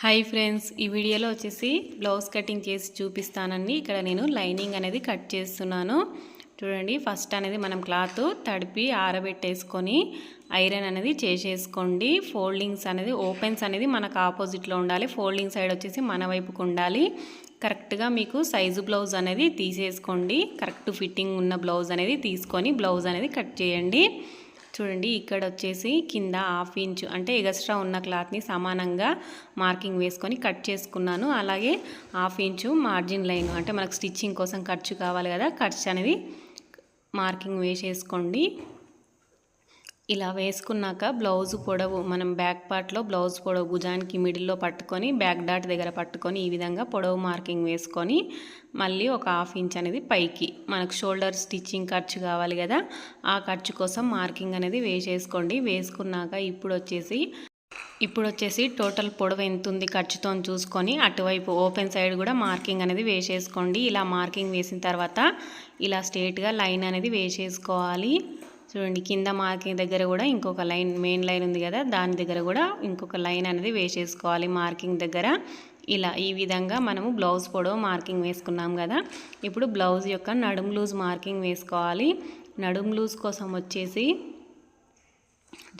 Hi friends ఈ వీడియోలో వచ్చేసి బ్లౌజ్ కటింగ్ చేసి చూపిస్తానండి. ఇక్కడ నేను లైనింగ్ అనేది కట్ చేస్తున్నాను. చూడండి ఫస్ట్ అనేది మనం క్లాత్ తడిపి ఆరబెట్టేసుకొని ఐరన్ అనేది చేసేసుకోండి. ఫోల్డింగ్స్ అనేది ఓపెన్స్ అనేది మనకు ఆపోజిట్లో ఉండాలి. ఫోల్డింగ్ సైడ్ వచ్చేసి మన వైపుకు ఉండాలి. కరెక్ట్గా మీకు సైజు బ్లౌజ్ అనేది తీసేసుకోండి. కరెక్ట్ ఫిట్టింగ్ ఉన్న బ్లౌజ్ అనేది తీసుకొని బ్లౌజ్ అనేది కట్ చేయండి. చూడండి ఇక్కడ వచ్చేసి కింద హాఫ్ ఇంచు అంటే ఎగస్ట్రా ఉన్న క్లాత్ని సమానంగా మార్కింగ్ వేసుకొని కట్ చేసుకున్నాను. అలాగే హాఫ్ ఇంచు మార్జిన్ లైన్ అంటే మనకు స్టిచ్చింగ్ కోసం ఖర్చు కావాలి కదా ఖర్చు అనేది మార్కింగ్ వేసేసుకోండి. ఇలా వేసుకున్నాక బ్లౌజ్ పొడవు మనం బ్యాక్ పార్ట్లో బ్లౌజ్ పొడవు భుజానికి మిడిల్లో పట్టుకొని బ్యాక్ డాట్ దగ్గర పట్టుకొని ఈ విధంగా పొడవు మార్కింగ్ వేసుకొని మళ్ళీ ఒక హాఫ్ ఇంచ్ అనేది పైకి. మనకు షోల్డర్ స్టిచ్చింగ్ ఖర్చు కావాలి కదా ఆ ఖర్చు కోసం మార్కింగ్ అనేది వేసేసుకోండి. వేసుకున్నాక ఇప్పుడు వచ్చేసి ఇప్పుడు వచ్చేసి టోటల్ పొడవు ఎంత ఉంది ఖర్చుతో చూసుకొని అటువైపు ఓపెన్ సైడ్ కూడా మార్కింగ్ అనేది వేసేసుకోండి. ఇలా మార్కింగ్ వేసిన తర్వాత ఇలా స్ట్రేట్గా లైన్ అనేది వేసేసుకోవాలి. చూడండి కింద మార్కింగ్ దగ్గర కూడా ఇంకొక లైన్ మెయిన్ లైన్ ఉంది కదా దాని దగ్గర కూడా ఇంకొక లైన్ అనేది వేసేసుకోవాలి మార్కింగ్ దగ్గర. ఇలా ఈ విధంగా మనము బ్లౌజ్ పొడవు మార్కింగ్ వేసుకున్నాం కదా ఇప్పుడు బ్లౌజ్ యొక్క నడుము లూజ్ మార్కింగ్ వేసుకోవాలి. నడుము లూజ్ కోసం వచ్చేసి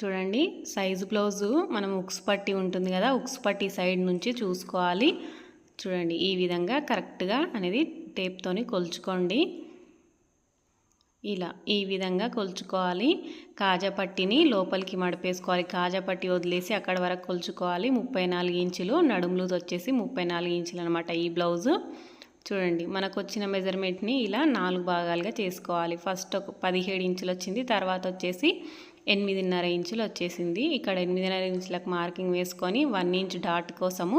చూడండి సైజు బ్లౌజు మనం ఉక్స్ పట్టి ఉంటుంది కదా ఉక్స్ పట్టి సైడ్ నుంచి చూసుకోవాలి. చూడండి ఈ విధంగా కరెక్ట్గా అనేది టేప్తోని కొలుచుకోండి. ఇలా ఈ విధంగా కొలుచుకోవాలి. కాజాపట్టిని లోపలికి మడిపేసుకోవాలి. కాజాపట్టి వదిలేసి అక్కడ వరకు కొలుచుకోవాలి. ముప్పై నాలుగు ఇంచులు నడుములు వచ్చేసి ముప్పై నాలుగు ఇంచులు అనమాట ఈ బ్లౌజు. చూడండి మనకు వచ్చిన మెజర్మెంట్ని ఇలా నాలుగు భాగాలుగా చేసుకోవాలి. ఫస్ట్ ఒక పదిహేడు ఇంచులు వచ్చింది తర్వాత వచ్చేసి ఎనిమిదిన్నర ఇంచులు వచ్చేసింది. ఇక్కడ ఎనిమిదిన్నర ఇంచులకు మార్కింగ్ వేసుకొని వన్ ఇంచ్ డాట్ కోసము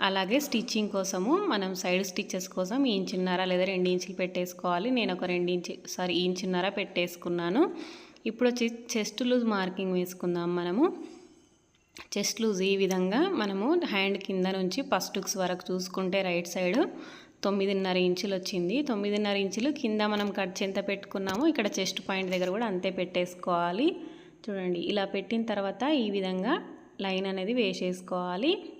అలాగే స్టిచ్చింగ్ కోసము మనం సైడ్ స్టిచ్చెస్ కోసం ఇంచున్నర లేదా రెండు ఇంచులు పెట్టేసుకోవాలి. నేను ఒక రెండు ఇంచు సారీ ఇంచున్నర పెట్టేసుకున్నాను. ఇప్పుడు వచ్చి చెస్ట్ లూజ్ మార్కింగ్ వేసుకుందాం మనము. చెస్ట్ లూజ్ ఈ విధంగా మనము హ్యాండ్ కింద నుంచి ఫస్ట్ వరకు చూసుకుంటే రైట్ సైడ్ తొమ్మిదిన్నర ఇంచులు వచ్చింది. తొమ్మిదిన్నర ఇంచులు కింద మనం కట్ ఎంత పెట్టుకున్నామో ఇక్కడ చెస్ట్ పాయింట్ దగ్గర కూడా అంతే పెట్టేసుకోవాలి. చూడండి ఇలా పెట్టిన తర్వాత ఈ విధంగా లైన్ అనేది వేసేసుకోవాలి.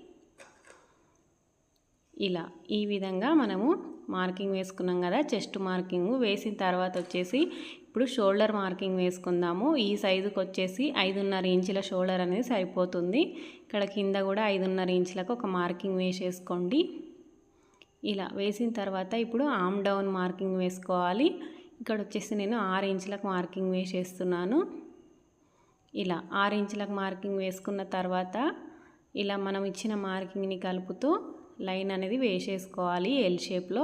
ఇలా ఈ విధంగా మనము మార్కింగ్ వేసుకున్నాం కదా చెస్ట్ మార్కింగ్. వేసిన తర్వాత వచ్చేసి ఇప్పుడు షోల్డర్ మార్కింగ్ వేసుకుందాము. ఈ సైజుకి వచ్చేసి ఐదున్నర ఇంచుల షోల్డర్ అనేది సరిపోతుంది. ఇక్కడ కింద కూడా ఐదున్నర ఇంచులకు ఒక మార్కింగ్ వేసేసుకోండి. ఇలా వేసిన తర్వాత ఇప్పుడు ఆమ్ డౌన్ మార్కింగ్ వేసుకోవాలి. ఇక్కడ వచ్చేసి నేను ఆరు ఇంచులకు మార్కింగ్ వేసేస్తున్నాను. ఇలా ఆరు ఇంచులకు మార్కింగ్ వేసుకున్న తర్వాత ఇలా మనం ఇచ్చిన మార్కింగ్ని కలుపుతూ లైన్ అనేది వేసేసుకోవాలి ఎల్ షేప్లో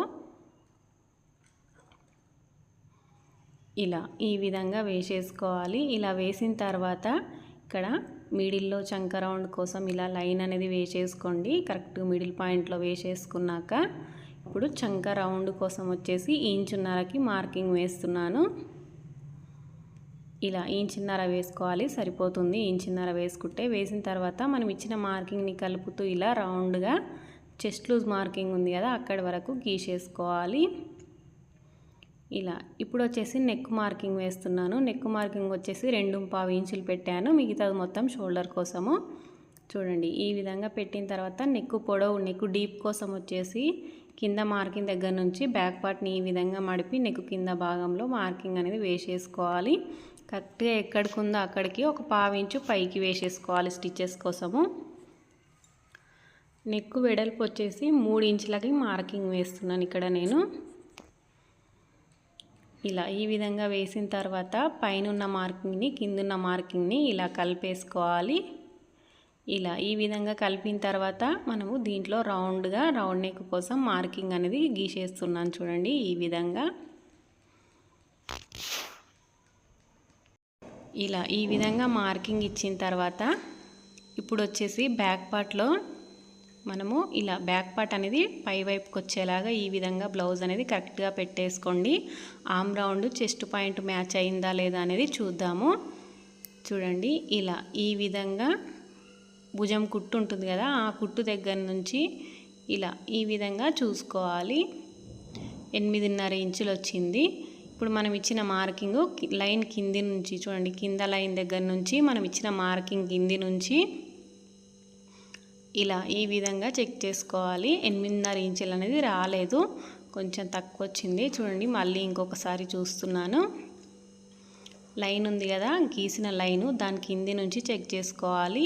ఇలా ఈ విధంగా వేసేసుకోవాలి. ఇలా వేసిన తర్వాత ఇక్కడ మిడిల్లో చంక రౌండ్ కోసం ఇలా లైన్ అనేది వేసేసుకోండి. కరెక్ట్ మిడిల్ పాయింట్లో వేసేసుకున్నాక ఇప్పుడు చంక రౌండ్ కోసం వచ్చేసి ఇంచున్నరకి మార్కింగ్ వేస్తున్నాను. ఇలా ఇంచున్నర వేసుకోవాలి. సరిపోతుంది. ఇంచున్నర వేసుకుంటే వేసిన తర్వాత మనం ఇచ్చిన మార్కింగ్ని కలుపుతూ ఇలా రౌండ్గా చెస్ట్ లూజ్ మార్కింగ్ ఉంది కదా అక్కడి వరకు గీసేసుకోవాలి. ఇలా ఇప్పుడు వచ్చేసి నెక్ మార్కింగ్ వేస్తున్నాను. నెక్ మార్కింగ్ వచ్చేసి రెండు పావు ఇంచులు పెట్టాను. మిగతాది మొత్తం షోల్డర్ కోసము. చూడండి ఈ విధంగా పెట్టిన తర్వాత నెక్ పొడవు నెక్ డీప్ కోసం వచ్చేసి కింద మార్కింగ్ దగ్గర నుంచి బ్యాక్ పార్ట్ని ఈ విధంగా మడిపి నెక్ కింద భాగంలో మార్కింగ్ అనేది వేసేసుకోవాలి. కరెక్ట్గా ఎక్కడికి ఉందో అక్కడికి ఒక పావు ఇంచు పైకి వేసేసుకోవాలి స్టిచ్చెస్ కోసము. నెక్ వెడల్పు వచ్చేసి మూడు ఇంచులకి మార్కింగ్ వేస్తున్నాను ఇక్కడ నేను. ఇలా ఈ విధంగా వేసిన తర్వాత పైన మార్కింగ్ని కిందున్న మార్కింగ్ని ఇలా కలిపేసుకోవాలి. ఇలా ఈ విధంగా కలిపిన తర్వాత మనము దీంట్లో రౌండ్గా రౌండ్ నెక్ కోసం మార్కింగ్ అనేది గీసేస్తున్నాను చూడండి ఈ విధంగా. ఇలా ఈ విధంగా మార్కింగ్ ఇచ్చిన తర్వాత ఇప్పుడు వచ్చేసి బ్యాక్ పార్ట్లో మనము ఇలా బ్యాక్ పార్ట్ అనేది పై వైపుకి వచ్చేలాగా ఈ విధంగా బ్లౌజ్ అనేది కరెక్ట్గా పెట్టేసుకోండి. Arm round chest point match అయిందా లేదా అనేది చూద్దాము. చూడండి ఇలా ఈ విధంగా భుజం కుట్టు ఉంటుంది కదా ఆ కుట్టు దగ్గర నుంచి ఇలా ఈ విధంగా చూసుకోవాలి. ఎనిమిదిన్నర ఇంచులు వచ్చింది. ఇప్పుడు మనం ఇచ్చిన మార్కింగ్ లైన్ కింది నుంచి చూడండి కింద లైన్ దగ్గర నుంచి మనం ఇచ్చిన మార్కింగ్ కింది నుంచి ఇలా ఈ విధంగా చెక్ చేసుకోవాలి. ఎనిమిదిన్నర ఇంచులు అనేది రాలేదు. కొంచెం తక్కువ వచ్చింది చూడండి మళ్ళీ ఇంకొకసారి చూస్తున్నాను. లైన్ ఉంది కదా గీసిన లైను దాని కింది నుంచి చెక్ చేసుకోవాలి.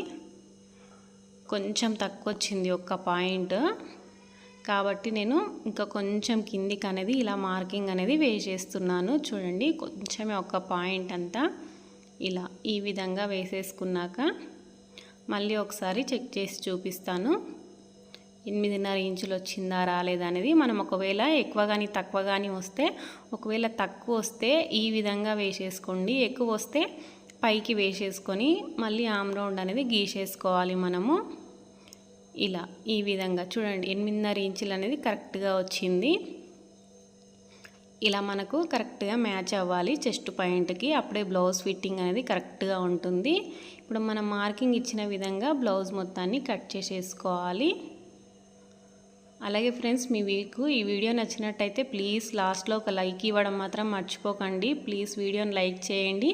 కొంచెం తక్కువ వచ్చింది ఒక్క పాయింట్. కాబట్టి నేను ఇంకా కొంచెం కిందికి అనేది ఇలా మార్కింగ్ అనేది వేసేస్తున్నాను. చూడండి కొంచెమే ఒక పాయింట్ అంతా ఇలా ఈ విధంగా వేసేసుకున్నాక మళ్ళీ ఒకసారి చెక్ చేసి చూపిస్తాను. ఎనిమిదిన్నర ఇంచులు వచ్చిందా రాలేదా అనేది మనం ఒకవేళ ఎక్కువ కానీ తక్కువ కానీ వస్తే ఒకవేళ తక్కువ వస్తే ఈ విధంగా వేసేసుకోండి. ఎక్కువ వస్తే పైకి వేసేసుకొని మళ్ళీ ఆమ్ రౌండ్ అనేది గీసేసుకోవాలి మనము. ఇలా ఈ విధంగా చూడండి ఎనిమిదిన్నర ఇంచులు అనేది కరెక్ట్గా వచ్చింది. ఇలా మనకు కరెక్ట్గా మ్యాచ్ అవ్వాలి. చెస్ట్ పాయింట్కి అప్పుడే బ్లౌజ్ ఫిట్టింగ్ అనేది కరెక్ట్గా ఉంటుంది. ఇప్పుడు మనం మార్కింగ్ ఇచ్చిన విధంగా బ్లౌజ్ మొత్తాన్ని కట్ చేసేసుకోవాలి. అలాగే ఫ్రెండ్స్ మీ మీకు ఈ వీడియో నచ్చినట్టయితే ప్లీజ్ లాస్ట్లో ఒక లైక్ ఇవ్వడం మాత్రం మర్చిపోకండి. ప్లీజ్ వీడియోని లైక్ చేయండి.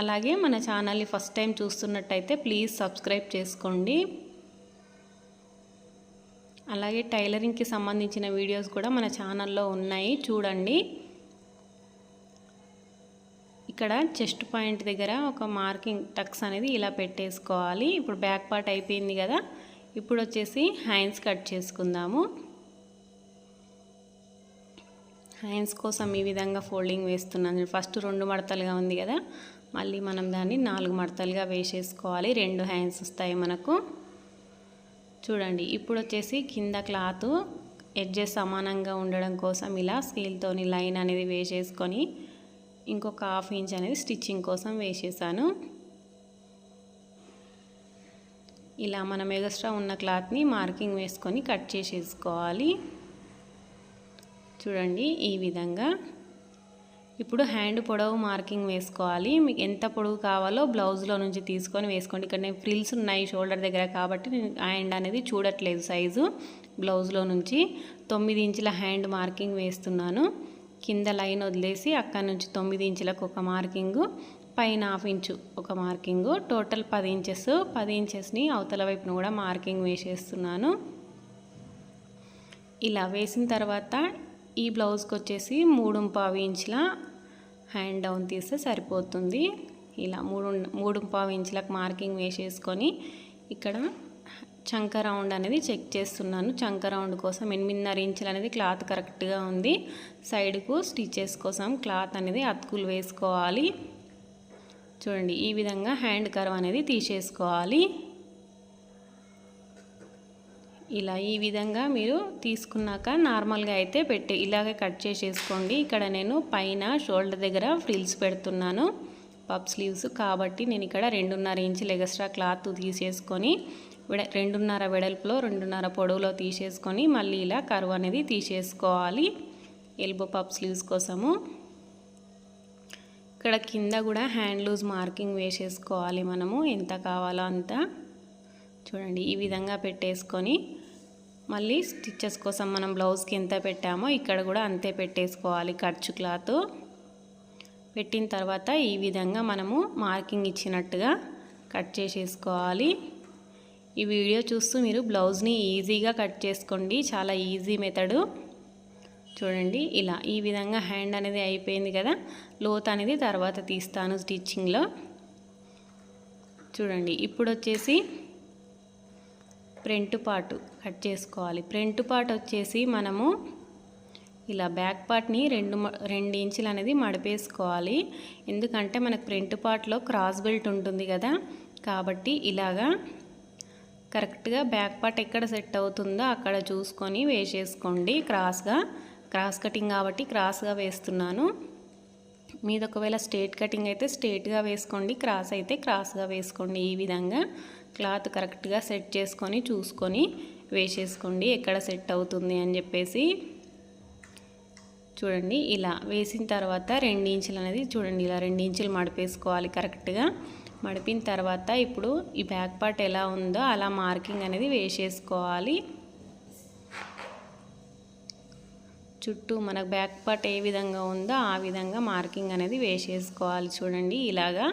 అలాగే మన ఛానల్ని ఫస్ట్ టైం చూస్తున్నట్టయితే ప్లీజ్ సబ్స్క్రైబ్ చేసుకోండి. అలాగే టైలరింగ్కి సంబంధించిన వీడియోస్ కూడా మన ఛానల్లో ఉన్నాయి. చూడండి. ఇక్కడ చెస్ట్ పాయింట్ దగ్గర ఒక మార్కింగ్ టక్స్ అనేది ఇలా పెట్టేసుకోవాలి. ఇప్పుడు బ్యాక్ పార్ట్ అయిపోయింది కదా. ఇప్పుడు వచ్చేసి హ్యాండ్స్ కట్ చేసుకుందాము. హ్యాండ్స్ కోసం ఈ విధంగా ఫోల్డింగ్ వేస్తున్నాను. ఫస్ట్ రెండు మడతలుగా ఉంది కదా. మళ్ళీ మనం దాన్ని నాలుగు మడతలుగా వేసేసుకోవాలి. రెండు హ్యాండ్స్ వస్తాయి మనకు. చూడండి ఇప్పుడు వచ్చేసి కింద క్లాత్ ఎడ్జెస్ సమానంగా ఉండడం కోసం ఇలా స్కేల్తోని లైన్ అనేది వేసేసుకొని ఇంకొక హాఫ్ ఇంచ్ అనేది స్టిచ్చింగ్ కోసం వేసేసాను. ఇలా మనం ఎగస్ట్రా ఉన్న క్లాత్ని మార్కింగ్ వేసుకొని కట్ చేసేసుకోవాలి. చూడండి ఈ విధంగా. ఇప్పుడు హ్యాండ్ పొడవు మార్కింగ్ వేసుకోవాలి. మీకు ఎంత పొడవు కావాలో బ్లౌజ్లో నుంచి తీసుకొని వేసుకోండి. ఇక్కడ నేను ఫ్రిల్స్ ఉన్నాయి షోల్డర్ దగ్గర కాబట్టి నేను హ్యాండ్ అనేది చూడట్లేదు సైజు బ్లౌజ్లో నుంచి. తొమ్మిది ఇంచుల హ్యాండ్ మార్కింగ్ వేస్తున్నాను. కింద లైన్ వదిలేసి అక్కడ నుంచి తొమ్మిది ఇంచులకు ఒక మార్కింగు పైన హాఫ్ ఇంచు ఒక మార్కింగు టోటల్ పది ఇంచెస్ పది ఇంచెస్ని అవతల వైపున కూడా మార్కింగ్ వేసేస్తున్నాను. ఇలా వేసిన తర్వాత ఈ బ్లౌజ్కి వచ్చేసి మూడు పావు ఇంచుల హ్యాండ్ డౌన్ తీస్తే సరిపోతుంది. ఇలా మూడు మూడు పావు ఇంచులకు మార్కింగ్ వేసేసుకొని ఇక్కడ చంక రౌండ్ అనేది చెక్ చేస్తున్నాను. చంక రౌండ్ కోసం ఎనిమిదిన్నర ఇంచులు అనేది క్లాత్ కరెక్ట్గా ఉంది. సైడ్కు స్టిచెస్ కోసం క్లాత్ అనేది అతుకులు వేసుకోవాలి. చూడండి ఈ విధంగా హ్యాండ్ కర్వ్ అనేది తీసేసుకోవాలి. ఇలా ఈ విధంగా మీరు తీసుకున్నాక నార్మల్గా అయితే పెట్టి ఇలాగే కట్ చేసేసుకోండి. ఇక్కడ నేను పైన షోల్డర్ దగ్గర ఫ్రిల్స్ పెడుతున్నాను. పప్ స్లీవ్స్ కాబట్టి నేను ఇక్కడ రెండున్నర ఇంచులు ఎగస్ట్రా క్లాత్ తీసేసుకొని విడ రెండున్నర వెడల్పులో రెండున్నర పొడవులో తీసేసుకొని మళ్ళీ ఇలా కరువు అనేది తీసేసుకోవాలి. ఎల్బో పప్ స్లీవ్స్ కోసము. ఇక్కడ కింద కూడా హ్యాండ్ లూజ్ మార్కింగ్ వేసేసుకోవాలి మనము. ఎంత కావాలో అంత. చూడండి ఈ విధంగా పెట్టేసుకొని మళ్ళీ స్టిచ్చెస్ కోసం మనం బ్లౌజ్కి ఎంత పెట్టామో ఇక్కడ కూడా అంతే పెట్టేసుకోవాలి ఖర్చు క్లాత్. పెట్టిన తర్వాత ఈ విధంగా మనము మార్కింగ్ ఇచ్చినట్టుగా కట్ చేసేసుకోవాలి. ఈ వీడియో చూస్తూ మీరు బ్లౌజ్ని ఈజీగా కట్ చేసుకోండి. చాలా ఈజీ మెథడు. చూడండి ఇలా ఈ విధంగా హ్యాండ్ అనేది అయిపోయింది కదా. లోత్ అనేది తర్వాత తీస్తాను స్టిచ్చింగ్లో. చూడండి ఇప్పుడు వచ్చేసి ఫ్రంట్ పార్ట్ కట్ చేసుకోవాలి. ఫ్రంట్ పార్ట్ వచ్చేసి మనము ఇలా బ్యాక్ పార్ట్ని రెండు రెండు ఇంచులు అనేది మడిపేసుకోవాలి. ఎందుకంటే మనకు ఫ్రంట్ పార్ట్లో క్రాస్ బెల్ట్ ఉంటుంది కదా. కాబట్టి ఇలాగా కరెక్ట్గా బ్యాక్ పార్ట్ ఎక్కడ సెట్ అవుతుందో అక్కడ చూసుకొని వేసేసుకోండి. క్రాస్గా క్రాస్ కటింగ్ కాబట్టి క్రాస్గా వేస్తున్నాను. మీద ఒకవేళ స్ట్రేట్ కటింగ్ అయితే స్ట్రేట్గా వేసుకోండి. క్రాస్ అయితే క్రాస్గా వేసుకోండి. ఈ విధంగా క్లాత్ కరెక్ట్గా సెట్ చేసుకొని చూసుకొని వేసేసుకోండి. ఎక్కడ సెట్ అవుతుంది అని చెప్పేసి చూడండి. ఇలా వేసిన తర్వాత రెండు ఇంచులు అనేది చూడండి. ఇలా రెండు ఇంచులు మడిపేసుకోవాలి కరెక్ట్గా. మడిపిన తర్వాత ఇప్పుడు ఈ బ్యాక్ పార్ట్ ఎలా ఉందో అలా మార్కింగ్ అనేది వేసేసుకోవాలి. చుట్టూ మనకు బ్యాక్ పార్ట్ ఏ విధంగా ఉందో ఆ విధంగా మార్కింగ్ అనేది వేసేసుకోవాలి చూడండి ఇలాగా.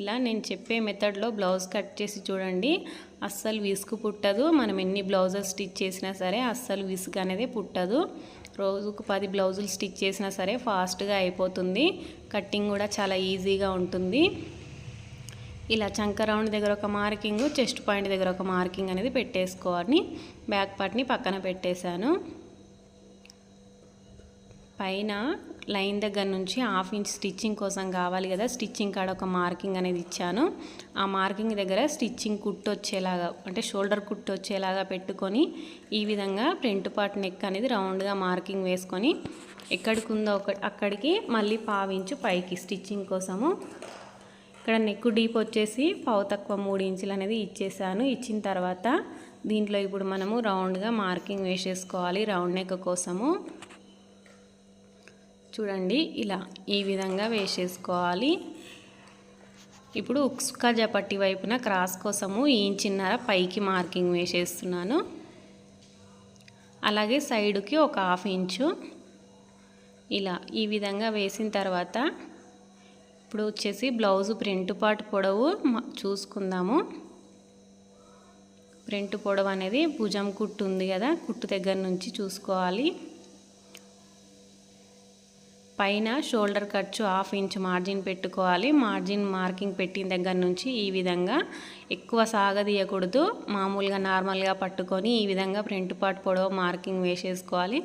ఇలా నేను చెప్పే మెథడ్లో బ్లౌజ్ కట్ చేసి చూడండి. అస్సలు విసుగు పుట్టదు. మనం ఎన్ని బ్లౌజెస్ స్టిచ్ చేసినా సరే అస్సలు విసుగు అనేది పుట్టదు. రోజుకు పది బ్లౌజులు స్టిచ్ చేసినా సరే ఫాస్ట్గా అయిపోతుంది. కట్టింగ్ కూడా చాలా ఈజీగా ఉంటుంది. ఇలా చంక రౌండ్ దగ్గర ఒక మార్కింగ్ చెస్ట్ పాయింట్ దగ్గర ఒక మార్కింగ్ అనేది పెట్టేసుకోవాలి. బ్యాక్ పార్ట్ని పక్కన పెట్టేశాను. పైన లైన్ దగ్గర నుంచి హాఫ్ ఇంచ్ స్టిచ్చింగ్ కోసం కావాలి కదా. స్టిచ్చింగ్ కాడ ఒక మార్కింగ్ అనేది ఇచ్చాను. ఆ మార్కింగ్ దగ్గర స్టిచ్చింగ్ కుట్టు వచ్చేలాగా అంటే షోల్డర్ కుట్టు వచ్చేలాగా పెట్టుకొని ఈ విధంగా ఫ్రంట్ పార్ట్ నెక్ అనేది రౌండ్గా మార్కింగ్ వేసుకొని ఎక్కడికి ఉందో ఒక అక్కడికి మళ్ళీ పావించు పైకి స్టిచ్చింగ్ కోసము ఇక్కడ నెక్ డీప్ వచ్చేసి పావు తక్కువ మూడు ఇంచులు అనేది ఇచ్చేసాను. ఇచ్చిన తర్వాత దీంట్లో ఇప్పుడు మనము రౌండ్గా మార్కింగ్ వేసేసుకోవాలి రౌండ్ నెక్ కోసము. చూడండి ఇలా ఈ విధంగా వేసేసుకోవాలి. ఇప్పుడు ఉక్స్కా జపట్టి వైపున క్రాస్ కోసము ఇంచిన్నర పైకి మార్కింగ్ వేసేస్తున్నాను. అలాగే సైడ్కి ఒక హాఫ్ ఇంచు. ఇలా ఈ విధంగా వేసిన తర్వాత ఇప్పుడు వచ్చేసి బ్లౌజ్ ప్రింట్ పార్ట్ పొడవు చూసుకుందాము. ప్రింట్ పొడవు అనేది భుజం కుట్టు ఉంది కదా కుట్టు దగ్గర నుంచి చూసుకోవాలి. పైన షోల్డర్ ఖర్చు హాఫ్ ఇంచ్ మార్జిన్ పెట్టుకోవాలి. మార్జిన్ మార్కింగ్ పెట్టిన దగ్గర నుంచి ఈ విధంగా ఎక్కువ సాగదీయకూడదు. మామూలుగా నార్మల్గా పట్టుకొని ఈ విధంగా ఫ్రంట్ పార్ట్ పొడవు మార్కింగ్ వేసేసుకోవాలి.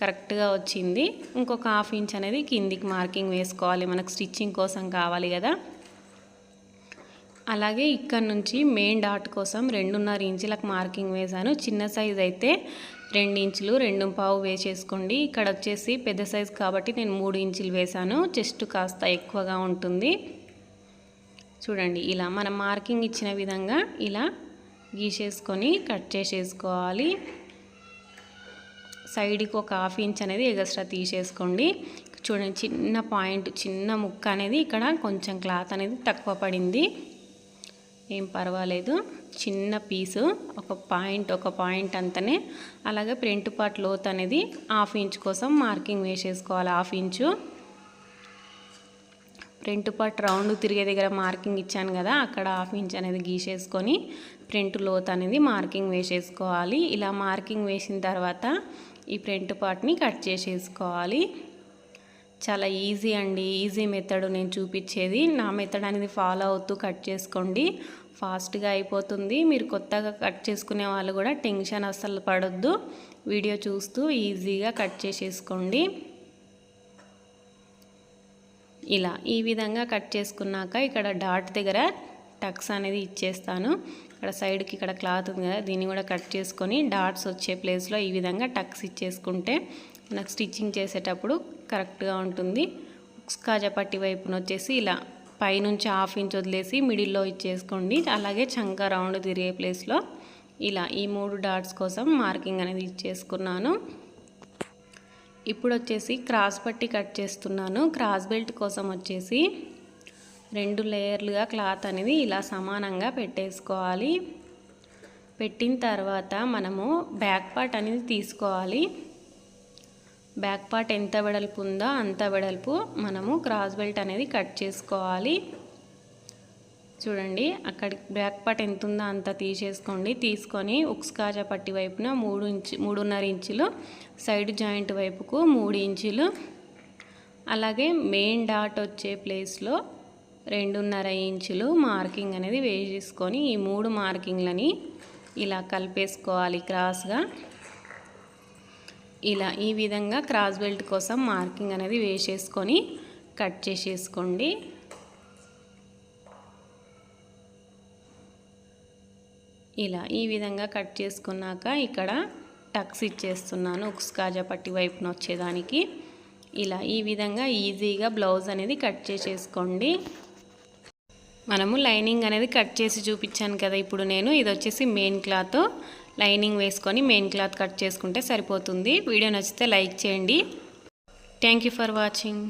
కరెక్ట్గా వచ్చింది. ఇంకొక హాఫ్ ఇంచ్ అనేది కిందికి మార్కింగ్ వేసుకోవాలి. మనకు స్టిచ్చింగ్ కోసం కావాలి కదా. అలాగే ఇక్కడ నుంచి మెయిన్ డాట్ కోసం రెండున్నర ఇంచులకు మార్కింగ్ వేశాను. చిన్న సైజ్ అయితే రెండు ఇంచులు రెండు పావు వేసేసుకోండి. ఇక్కడ వచ్చేసి పెద్ద సైజ్ కాబట్టి నేను మూడు ఇంచులు వేశాను. చెస్ట్ కాస్త ఎక్కువగా ఉంటుంది. చూడండి ఇలా మనం మార్కింగ్ ఇచ్చిన విధంగా ఇలా గీసేసుకొని కట్ చేసేసుకోవాలి. సైడ్కి ఒక హాఫ్ ఇంచ్ అనేది ఎగస్ట్రా తీసేసుకోండి. చూడండి చిన్న పాయింట్ చిన్న ముక్క అనేది ఇక్కడ కొంచెం క్లాత్ అనేది తక్కువ పడింది. ఏం పర్వాలేదు. చిన్న పీసు ఒక పాయింట్ ఒక పాయింట్ అంతనే. అలాగే ప్రింట్ పార్ట్ లోత్ అనేది హాఫ్ ఇంచ్ కోసం మార్కింగ్ వేసేసుకోవాలి half inch. Print part round తిరిగే దగ్గర మార్కింగ్ ఇచ్చాను కదా అక్కడ హాఫ్ ఇంచ్ అనేది గీసేసుకొని ప్రింట్ లోత్ అనేది మార్కింగ్ వేసేసుకోవాలి. ఇలా మార్కింగ్ వేసిన తర్వాత ఈ ప్రింట్ పార్ట్ని కట్ చేసేసుకోవాలి. చాలా ఈజీ అండి ఈజీ మెథడ్ నేను చూపించేది. నా మెథడ్ అనేది ఫాలో అవుతూ కట్ చేసుకోండి. ఫాస్ట్గా అయిపోతుంది. మీరు కొత్తగా కట్ చేసుకునే వాళ్ళు కూడా టెన్షన్ అస్సలు పడొద్దు. వీడియో చూస్తూ ఈజీగా కట్ చేసేసుకోండి. ఇలా ఈ విధంగా కట్ చేసుకున్నాక ఇక్కడ డాట్ దగ్గర టక్స్ అనేది ఇచ్చేస్తాను. ఇక్కడ సైడ్కి ఇక్కడ క్లాత్ ఉంది కదా దీన్ని కూడా కట్ చేసుకొని డాట్స్ వచ్చే ప్లేస్లో ఈ విధంగా టక్స్ ఇచ్చేసుకుంటే నాకు స్టిచ్చింగ్ చేసేటప్పుడు కరెక్ట్గా ఉంటుంది. కాజా వైపున వచ్చేసి ఇలా పైనుంచి హాఫ్ ఇంచ్ వదిలేసి మిడిల్లో ఇచ్చేసుకోండి. అలాగే చంక రౌండ్ తిరిగే ప్లేస్లో ఇలా ఈ మూడు డాట్స్ కోసం మార్కింగ్ అనేది ఇచ్చేసుకున్నాను. ఇప్పుడు వచ్చేసి క్రాస్ పట్టి కట్ చేస్తున్నాను. క్రాస్ బెల్ట్ కోసం వచ్చేసి రెండు లేయర్లుగా క్లాత్ అనేది ఇలా సమానంగా పెట్టేసుకోవాలి. పెట్టిన తర్వాత మనము బ్యాక్ పార్ట్ అనేది తీసుకోవాలి. బ్యాక్ పార్ట్ ఎంత వెడల్పు ఉందో అంత వెడల్పు మనము క్రాస్ బెల్ట్ అనేది కట్ చేసుకోవాలి. చూడండి అక్కడ బ్యాక్ పార్ట్ ఎంత ఉందో అంత తీసేసుకోండి. తీసుకొని ఉక్స్ కాజా పట్టి వైపున మూడు ఇంచు మూడున్నర ఇంచులు సైడ్ జాయింట్ వైపుకు మూడు ఇంచులు. అలాగే మెయిన్ డాట్ వచ్చే ప్లేస్లో రెండున్నర ఇంచులు మార్కింగ్ అనేది వేసేసుకొని ఈ మూడు మార్కింగ్లని ఇలా కలిపేసుకోవాలి క్రాస్గా. ఇలా ఈ విధంగా క్రాస్ బెల్ట్ కోసం మార్కింగ్ అనేది వేసేసుకొని కట్ చేసేసుకోండి. ఇలా ఈ విధంగా కట్ చేసుకున్నాక ఇక్కడ టక్స్ ఇచ్చేస్తున్నాను ఉక్స్ కాజా పట్టి వైపున వచ్చేదానికి. ఇలా ఈ విధంగా ఈజీగా బ్లౌజ్ అనేది కట్ చేసేసుకోండి. మనము లైనింగ్ అనేది కట్ చేసి చూపించాను కదా ఇప్పుడు నేను ఇది వచ్చేసి మెయిన్ క్లాత్. లైనింగ్ వేసుకొని మెయిన్ క్లాత్ కట్ చేసుకుంటే సరిపోతుంది. వీడియో నచ్చితే లైక్ చేయండి. Thank for watching